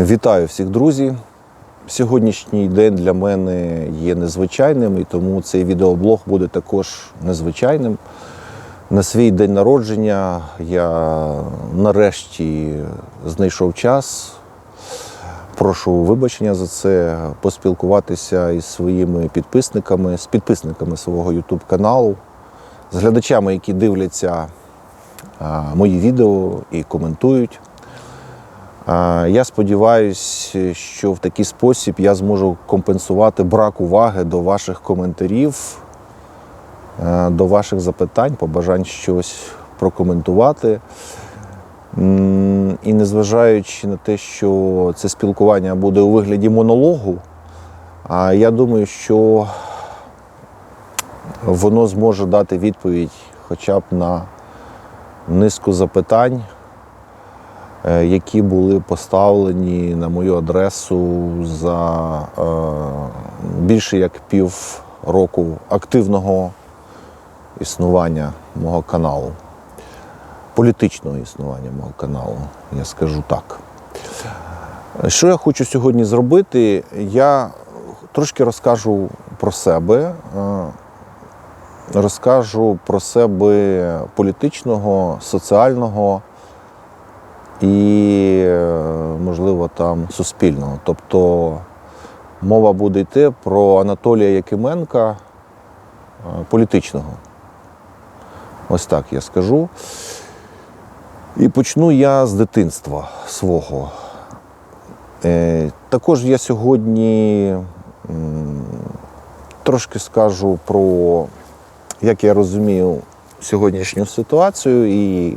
Вітаю всіх друзі. Сьогоднішній день для мене є незвичайним, і тому цей відеоблог буде також незвичайним. На свій день народження я нарешті знайшов час. Прошу вибачення за це, поспілкуватися із своїми підписниками, з підписниками свого YouTube каналу, з глядачами, які дивляться мої відео і коментують. Я сподіваюся, що в такий спосіб я зможу компенсувати брак уваги до ваших коментарів, е, до ваших запитань, побажань щось прокоментувати. І незважаючи на те, що це спілкування буде у вигляді монологу, я думаю, що воно зможе дати відповідь хоча б на низку запитань, які були поставлені на мою адресу за е, більше як пів року активного існування мого каналу, політичного існування мого каналу, я скажу так. Що я хочу сьогодні зробити? Я трошки розкажу про себе, е, розкажу про себе політичного, соціального і, е, можливо, там суспільного. Тобто мова буде йти про Анатолія Якименка е, політичного. Ось так я скажу. І почну я з дитинства свого. Е, Також я сьогодні трошки скажу про, як я розумію, сьогоднішню ситуацію і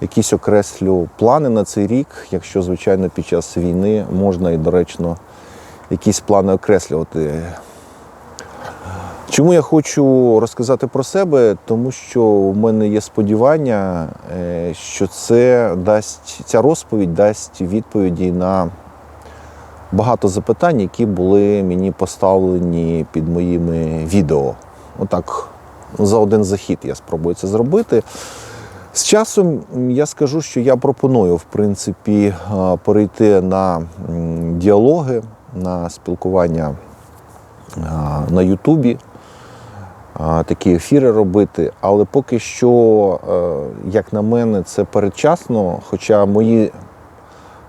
якісь окреслю плани на цей рік, якщо, звичайно, під час війни можна і доречно якісь плани окреслювати. Чому я хочу розказати про себе? Тому що в мене є сподівання, е, що це дасть ця розповідь дасть відповіді на багато запитань, які були мені поставлені під моїми відео. Отак, за один захід я спробую це зробити. З часом я скажу, що я пропоную, в принципі, е, перейти на діалоги, на спілкування е, на Ютубі такі ефіри робити. Але поки що, е, як на мене, це передчасно. Хоча мої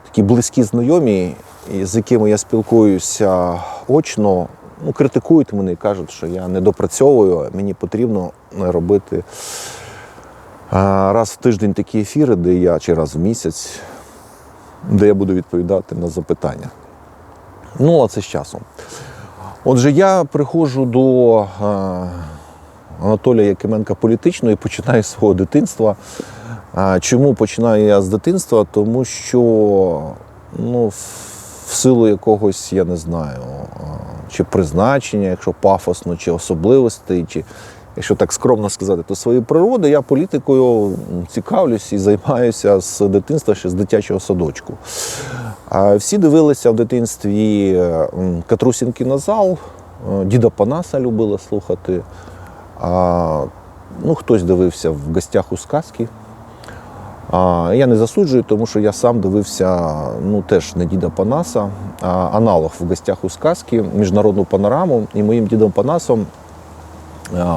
такі близькі знайомі, з якими я спілкуюся очно, ну, критикують мене і кажуть, що я не допрацьовую, мені потрібно робити е, раз в тиждень такі ефіри, де я чи раз в місяць, де я буду відповідати на запитання. Ну, а це з часом. Отже, я приходжу до Анатолія Якименка політичного і починаю з свого дитинства. Чому починаю я з дитинства? Тому що ну, в силу якогось, я не знаю, чи призначення, якщо пафосно, чи особливостей, чи якщо так скромно сказати, то своєї природи я політикою цікавлюсь і займаюся з дитинства ще з дитячого садочку. Всі дивилися в дитинстві е, Катрусін кінозал, е, діда Панаса любили слухати. Ну, хтось дивився в гостях у сказки. Я не засуджую, тому що я сам дивився ну, теж не діда Панаса, а аналог в гостях у сказки, міжнародну панораму. І моїм дідом Панасом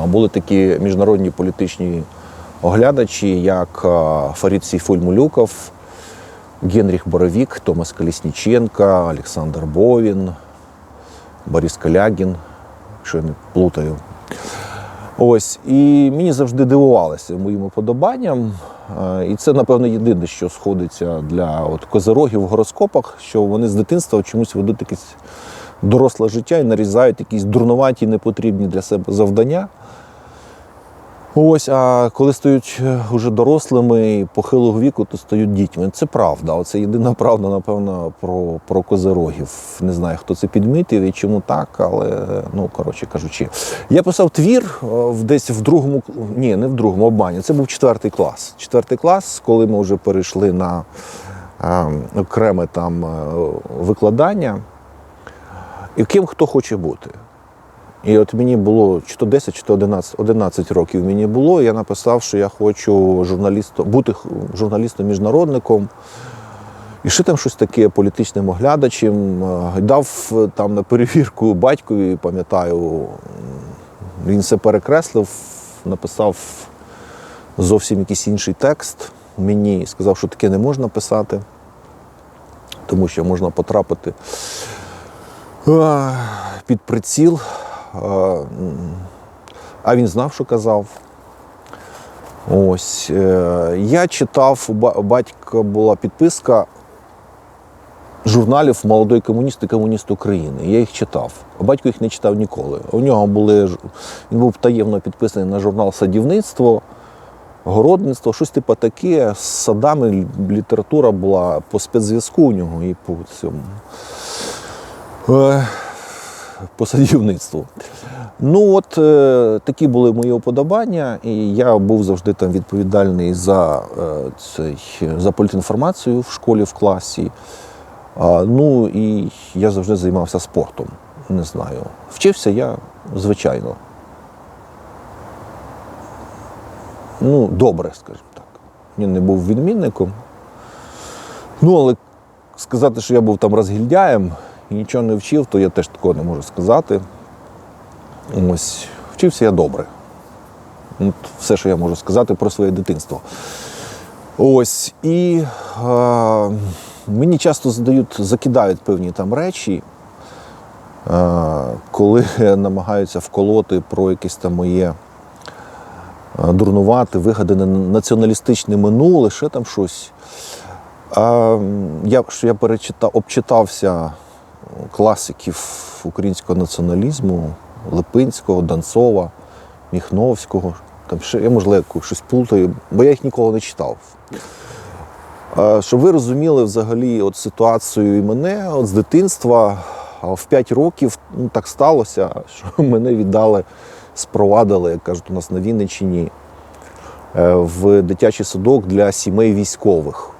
були такі міжнародні політичні оглядачі, як Фарід Сейфуль-Мулюков, Генріх Боровік, Томас Колісніченка, Олександр Бовін, Борис Калягін, якщо я не плутаю. Ось, і мені завжди дивувалося моїм уподобанням. І це, напевно, єдине, що сходиться для от, козирогів в гороскопах, що вони з дитинства чомусь ведуть якесь доросле життя і нарізають якісь дурнуваті, непотрібні для себе завдання. Ось, а коли стають вже дорослими і похилого віку, то стають дітьми. Це правда. Це єдина правда, напевно, про, про козирогів. Не знаю, хто це підмітив і чому так, але ну коротше кажучи, я писав твір е, десь в другому, ні, не в другому обмані. Це був четвертий клас. Четвертий клас, коли ми вже перейшли на е, окреме там е, викладання. І ким хто хоче бути. І от мені було чи то 10, чи то 11, 11 років мені було. і Я написав, що я хочу журналістом, бути журналістом-міжнародником. І ще там щось таке політичним оглядачем. Е, Дав е, там на перевірку батькові, пам'ятаю, він все перекреслив, написав зовсім якийсь інший текст мені, сказав, що таке не можна писати, тому що можна потрапити під приціл. А він знав, що казав. Ось. е, Я читав, у батька була підписка журналів Молодий комуніст і комуніст України. Я їх читав. А батько їх не читав ніколи. У нього були він був таємно підписаний на журнал Садівництво, городництво, щось типу таке. З садами література була по спецзв'язку у нього і по цьому. Е, По садівництву. Ну, от е, такі були мої уподобання, і я був завжди там відповідальний за, е, цей, за політінформацію в школі, в класі. Ну і я завжди займався спортом. Не знаю. Вчився я, звичайно. Ну, добре, скажімо так. Я не був відмінником. Ну, але сказати, що я був там розгільдяєм нічого не вчив, то я теж такого не можу сказати. Ось, вчився я добре. От все, що я можу сказати про своє дитинство. Ось, і е, мені часто задають, закидають певні там речі, е, коли намагаються вколоти про якесь там моє дурнувате, вигадане націоналістичне минуле, ще там щось. А, я, я перечитав, обчитався класиків українського націоналізму Липинського, Данцова, Міхновського. Там ще я, можливо, щось плутаю, бо я їх ніколи не читав. Щоб ви розуміли взагалі от ситуацію і мене от з дитинства, в 5 років ну, так сталося, що мене віддали, спровадили, як кажуть, у нас на Вінниччині, е, в дитячий садок для сімей військових.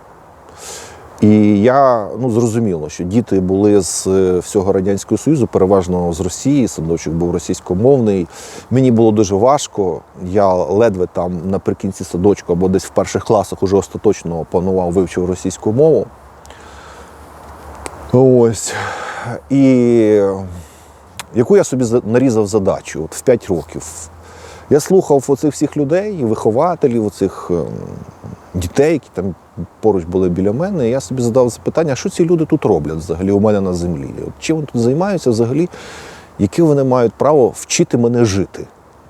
І я ну зрозуміло, що діти були з е, всього радянського союзу, переважно з Росії. Садочок був російськомовний. Мені було дуже важко. Я ледве там наприкінці садочку або десь в перших класах уже остаточно опанував, вивчив російську мову. Ось. І яку я собі за- нарізав задачу от в 5 років. Я слухав оцих всіх людей, вихователів, оцих ем, дітей, які там поруч були біля мене. І я собі задав запитання, що ці люди тут роблять взагалі у мене на землі? От чим вони тут займаються взагалі, яке вони мають право вчити мене жити?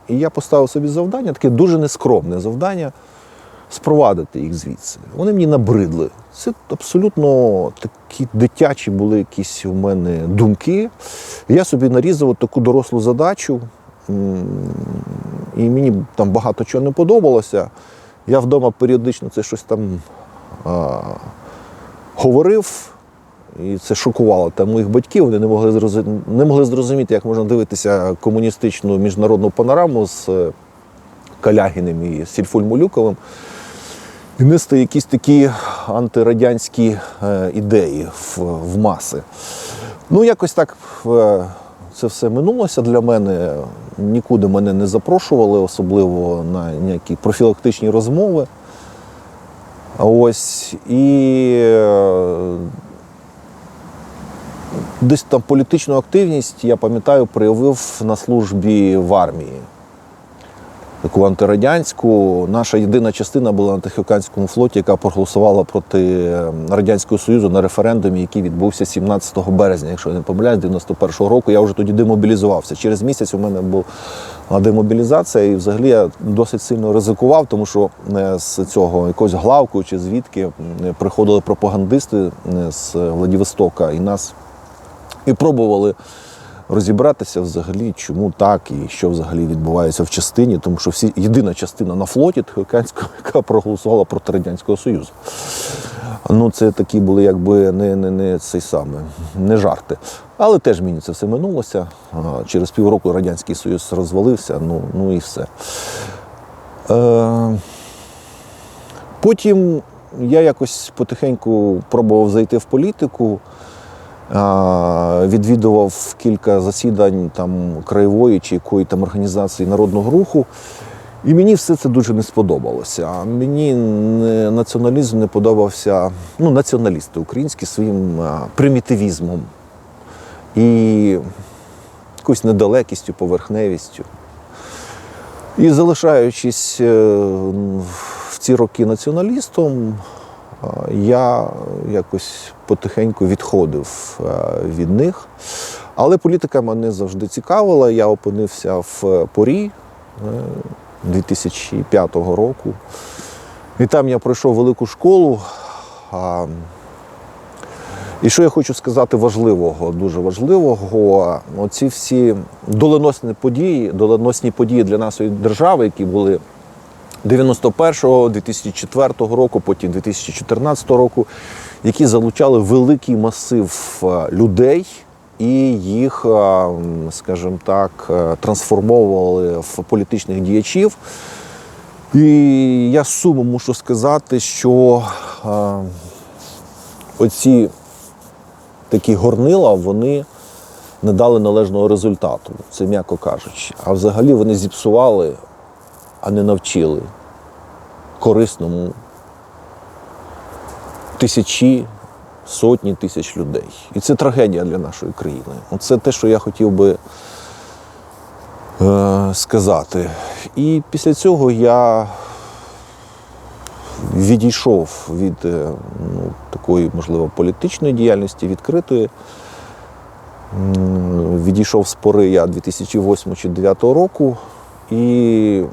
І я поставив собі завдання, таке дуже нескромне завдання спровадити їх звідси. Вони мені набридли. Це абсолютно такі дитячі були якісь у мене думки. Я собі нарізав таку дорослу задачу, і мені там багато чого не подобалося. Я вдома періодично це щось там говорив, і це шокувало там моїх батьків. Вони не могли зрозуміти, не могли зрозуміти, як можна дивитися комуністичну міжнародну панораму з е, Калягіним і Сільфульмулюковим і нести якісь такі антирадянські е, ідеї в, в маси. Ну, якось так е, це все минулося для мене. Нікуди мене не запрошували, особливо на ніякі профілактичні розмови. Ось і е, десь там політичну активність, я пам'ятаю, проявив на службі в армії. Таку антирадянську. Наша єдина частина була на Тихоокеанському флоті, яка проголосувала проти е, Радянського Союзу на референдумі, який відбувся 17 березня, якщо я не помиляюсь, 91-го року. Я вже тоді демобілізувався. Через місяць у мене була демобілізація, і взагалі я досить сильно ризикував, тому що е, з цього якогось главку чи звідки приходили пропагандисти е, з Владивостока і нас і пробували розібратися взагалі, чому так і що взагалі відбувається в частині, тому що всі єдина частина на флоті Тихоокеанського, яка проголосувала проти Радянського Союзу. Ну, це такі були якби не, не, не цей саме, не жарти. Але теж мені це все минулося. Через півроку Радянський Союз розвалився, ну, ну і все. Е, потім я якось потихеньку пробував зайти в політику. Відвідував кілька засідань там краєвої чи якої там організації народного руху. І мені все це дуже не сподобалося. Мені націоналізм не подобався, ну, націоналісти українські своїм примітивізмом і якоюсь недалекістю, поверхневістю. І залишаючись е, в ці роки націоналістом, я якось потихеньку відходив е, від них. Але політика мене завжди цікавила. Я опинився в порі е, 2005 року. І там я пройшов велику школу. І що я хочу сказати важливого, дуже важливого, оці всі доленосні події, доленосні події для нашої держави, які були 91-го, 2004 року, потім 2014 року, які залучали великий масив е, людей і їх, е, скажімо так, е, трансформовували в політичних діячів. І я з сумом мушу сказати, що оці такі горнила, вони не дали належного результату, це м'яко кажучи. А взагалі вони зіпсували, а не навчили корисному тисячі, сотні тисяч людей. І це трагедія для нашої країни. Це те, що я хотів би е, сказати. І після цього я відійшов від е, ну, такої, можливо, політичної діяльності, відкритої. Відійшов з пори я 2008 чи 2009 року. І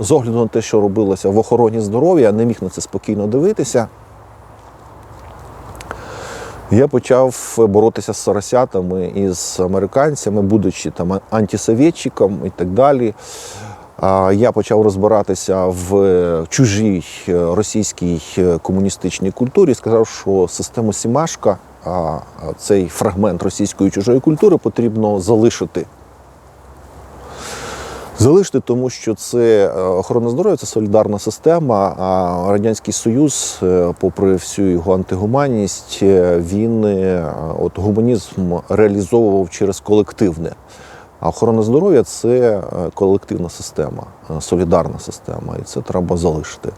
з огляду на те, що робилося в охороні здоров'я, я не міг на це спокійно дивитися. Я почав боротися з соросятами і з американцями, будучи там антисовєтчиком і так далі. Я почав розбиратися в чужій е, російській е, комуністичній культурі. Сказав, що систему Сімашка, цей фрагмент російської чужої культури потрібно залишити. Залишити, тому що це е, охорона здоров'я, це солідарна система. А Радянський Союз, е, попри всю його антигуманність, е, він от гуманізм реалізовував через колективне. А охорона здоров'я це колективна система, солідарна система, і це треба залишити.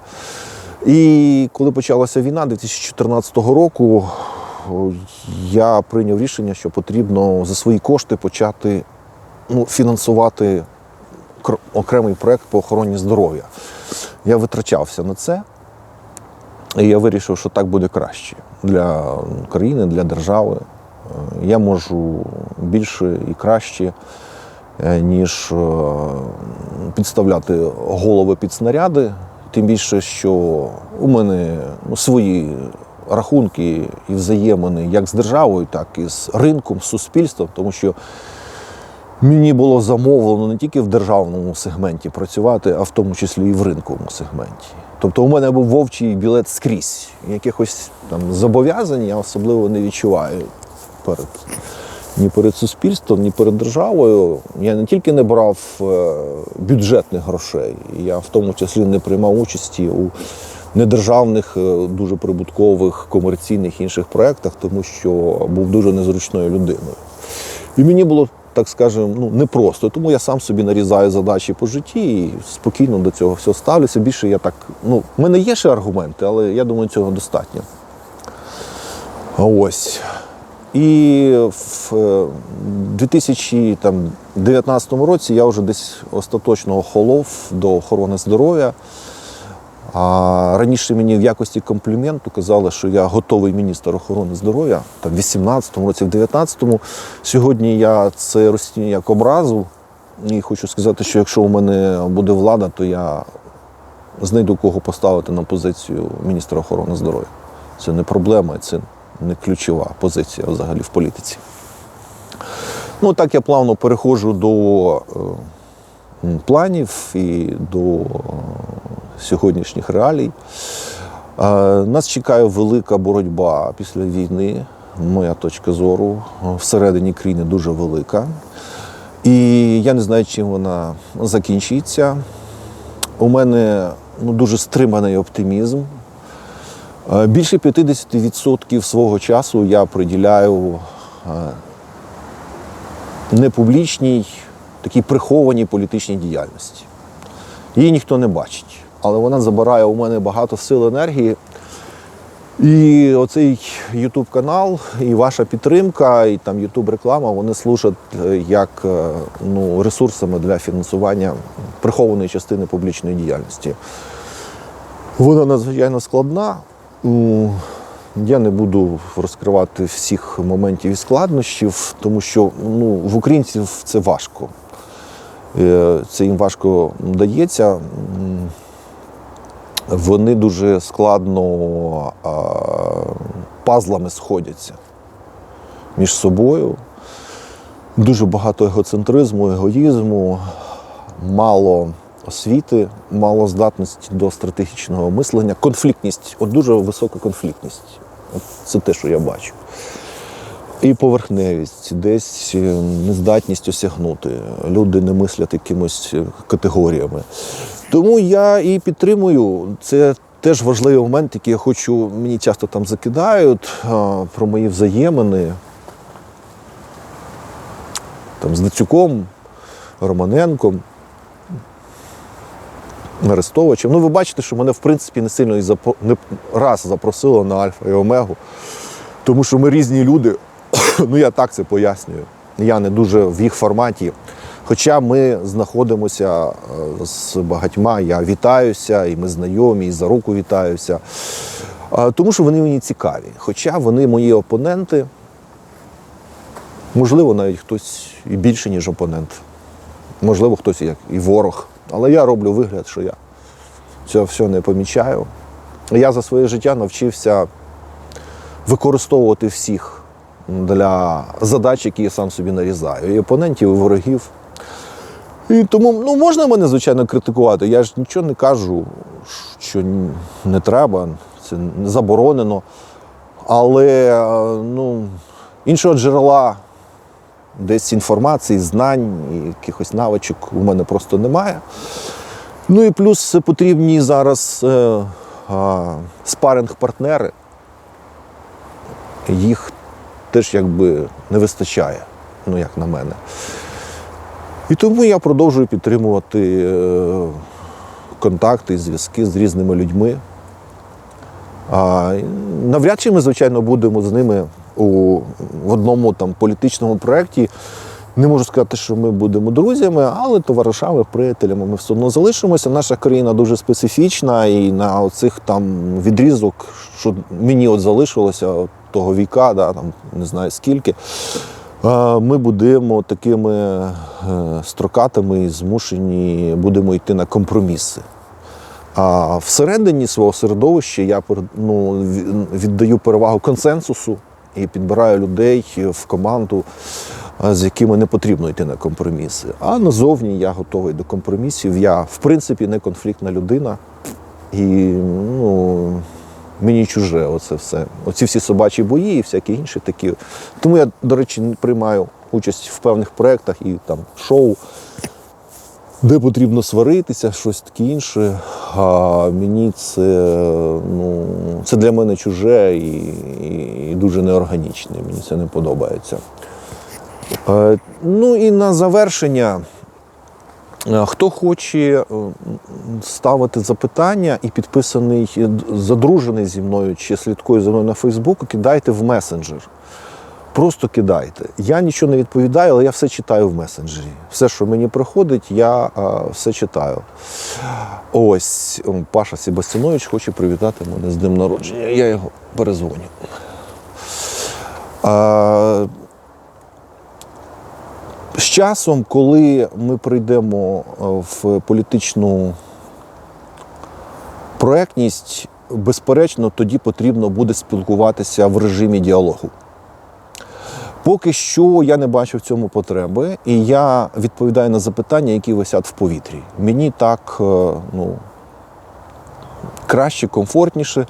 І коли почалася війна 2014 року, я прийняв рішення, що потрібно за свої кошти почати ну, фінансувати окремий проект по охороні здоров'я. Я витрачався на це, і я вирішив, що так буде краще для країни, для держави. Е, Я можу більше і краще, е, ніж е, підставляти голови під снаряди. Тим більше, що у мене ну, свої рахунки і взаємини як з державою, так і з ринком, з суспільством, тому що Мені було замовлено не тільки в державному сегменті працювати, а в тому числі і в ринковому сегменті. Тобто у мене був вовчий білет скрізь. Якихось там зобов'язань я особливо не відчуваю перед ні перед суспільством, ні перед державою. Я не тільки не брав е, бюджетних грошей, я в тому числі не приймав участі у недержавних, е, дуже прибуткових комерційних інших проєктах, тому що був дуже незручною людиною. І мені було, так скажемо, ну, непросто. Тому я сам собі нарізаю задачі по житті і спокійно до цього всього ставлюся. Більше я так. Ну, в мене є ще аргументи, але я думаю, цього достатньо. Ось. І в е, 2019 році я вже десь остаточно охолов до охорони здоров'я. А раніше мені в якості компліменту казали, що я готовий міністр охорони здоров'я там, в 18-му році, в 19-му. Сьогодні я це розцінюю як образу. І хочу сказати, що якщо у мене буде влада, то я знайду кого поставити на позицію міністра охорони здоров'я. Це не проблема, це не ключова позиція взагалі в політиці. Ну, так я плавно переходжу до е, планів і до е, сьогоднішніх реалій. Е, Нас чекає велика боротьба після війни. Моя точка зору е, всередині країни дуже велика. І я не знаю, чим вона закінчиться. У мене ну, дуже стриманий оптимізм. Більше 50% свого часу я приділяю непублічній, такій прихованій політичній діяльності. Її ніхто не бачить. Але вона забирає у мене багато сил енергії. І оцей YouTube канал, і ваша підтримка, і там YouTube реклама, вони служать е, як е, ну, ресурсами для фінансування прихованої частини публічної діяльності. Вона надзвичайно складна. Я не буду розкривати всіх моментів і складнощів, тому що ну, в українців це важко. Е, Це їм важко дається. Вони дуже складно пазлами сходяться між собою. Дуже багато егоцентризму, егоїзму, мало освіти, мало здатності до стратегічного мислення, конфліктність, от дуже висока конфліктність. От це те, що я бачу. І поверхневість, десь е, нездатність осягнути. Люди не мислять якимось е, категоріями. Тому я і підтримую. Це теж важливий момент, який я хочу, мені часто там закидають про мої взаємини там, з Дацюком, Романенком, Арестовичем. Ну, ви бачите, що мене в принципі не сильно і запо... не раз запросили на Альфа і Омегу, тому що ми різні люди. ну, я так це пояснюю. Я не дуже в їх форматі. Хоча ми знаходимося е, з багатьма, я вітаюся, і ми знайомі, і за руку вітаюся. Тому що вони мені цікаві. Хоча вони мої опоненти, можливо, навіть хтось і більше, ніж опонент. Можливо, хтось як і ворог. Але я роблю вигляд, що я цього все не помічаю. Я за своє життя навчився використовувати всіх для задач, які я сам собі нарізаю. І опонентів, і ворогів. І тому ну, можна мене, звичайно, критикувати. Я ж нічого не кажу, що не треба, це не заборонено. Але е, ну, іншого джерела десь інформації, знань якихось навичок у мене просто немає. Ну і плюс потрібні зараз е, а, спаринг-партнери. Їх теж якби не вистачає, ну як на мене. І тому я продовжую підтримувати е, контакти, зв'язки з різними людьми. А, навряд чи ми, звичайно, будемо з ними у, в одному там, політичному проєкті. Не можу сказати, що ми будемо друзями, але товаришами, приятелями ми все одно залишимося. Наша країна дуже специфічна, і на оцих там відрізок, що мені от залишилося того віка, да, там, не знаю скільки, е, ми будемо такими е, строкатими і змушені будемо йти на компроміси. А всередині свого середовища я ну, віддаю перевагу консенсусу і підбираю людей в команду, з якими не потрібно йти на компроміси. А назовні я готовий до компромісів. Я, в принципі, не конфліктна людина. І ну, мені чуже оце все. Оці всі собачі бої і всякі інші такі. Тому я, до речі, приймаю участь в певних проєктах і там шоу де потрібно сваритися, щось таке інше. А мені це, ну, це для мене чуже і, і, і дуже неорганічне. Мені це не подобається. Е, ну і на завершення. Е, Хто хоче е, ставити запитання і підписаний, е, задружений зі мною чи слідкує за мною на Фейсбуку, кидайте в месенджер. Просто кидайте. Я нічого не відповідаю, але я все читаю в месенджері. Все, що мені приходить, я а, все читаю. Ось Паша Себастінович хоче привітати мене з днем народження. Я його перезвоню. А, з часом, коли ми прийдемо е, в політичну проектність, безперечно, тоді потрібно буде спілкуватися в режимі діалогу. Поки що я не бачу в цьому потреби, і я відповідаю на запитання, які висять в повітрі. Мені так е, ну, краще, комфортніше.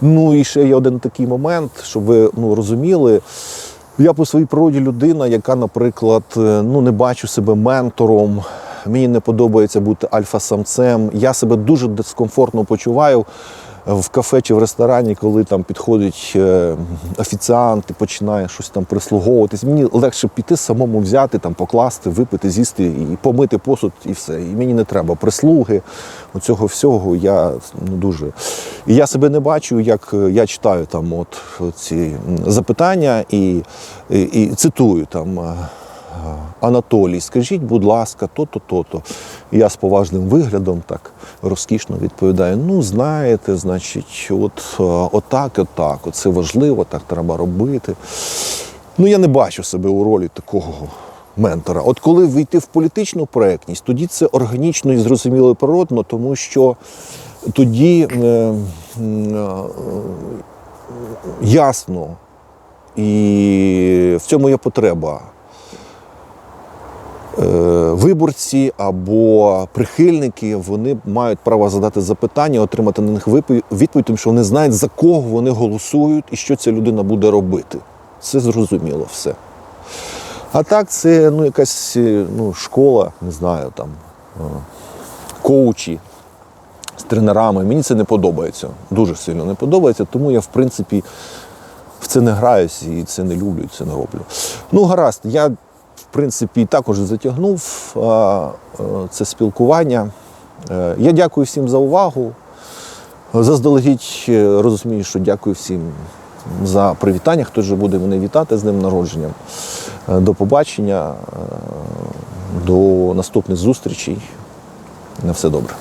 Ну і ще є один такий момент, щоб ви ну, розуміли. Я по своїй природі людина, яка, наприклад, е, ну, не бачу себе ментором. Мені не подобається бути альфа-самцем. Я себе дуже дискомфортно почуваю в кафе чи в ресторані, коли там підходить е, офіціант і починає щось там прислуговуватись. Мені легше піти самому взяти, там покласти, випити, з'їсти і помити посуд, і все. І мені не треба прислуги. Оцього всього я ну, дуже. І я себе не бачу, як е, я читаю там от ці запитання і, і, і цитую там. Е, Анатолій, скажіть, будь ласка, то-то, то-то. Я з поважним виглядом так розкішно відповідаю: ну, знаєте, значить, от е, отак, отак, це важливо, так треба робити. Ну, я не бачу себе у ролі такого ментора. От коли війти в політичну проектність, тоді це органічно і зрозуміло і природно, тому що тоді е, м, е, ясно і в цьому є потреба е, виборці або прихильники вони мають право задати запитання, отримати на них відповідь, тому що вони знають, за кого вони голосують і що ця людина буде робити. Це зрозуміло все. А так, це ну, якась е, ну, школа, не знаю, там е, коучі з тренерами. Мені це не подобається. Дуже сильно не подобається, тому я, в принципі, в це не граюсь і це не люблю, і це не роблю. Ну, гаразд, я, принципі, також затягнув е, це спілкування. Е, Я дякую всім за увагу. Заздалегідь е, розумію, що дякую всім за привітання, хто вже буде мене вітати з ним народженням. До побачення, до наступних зустрічей. На все добре.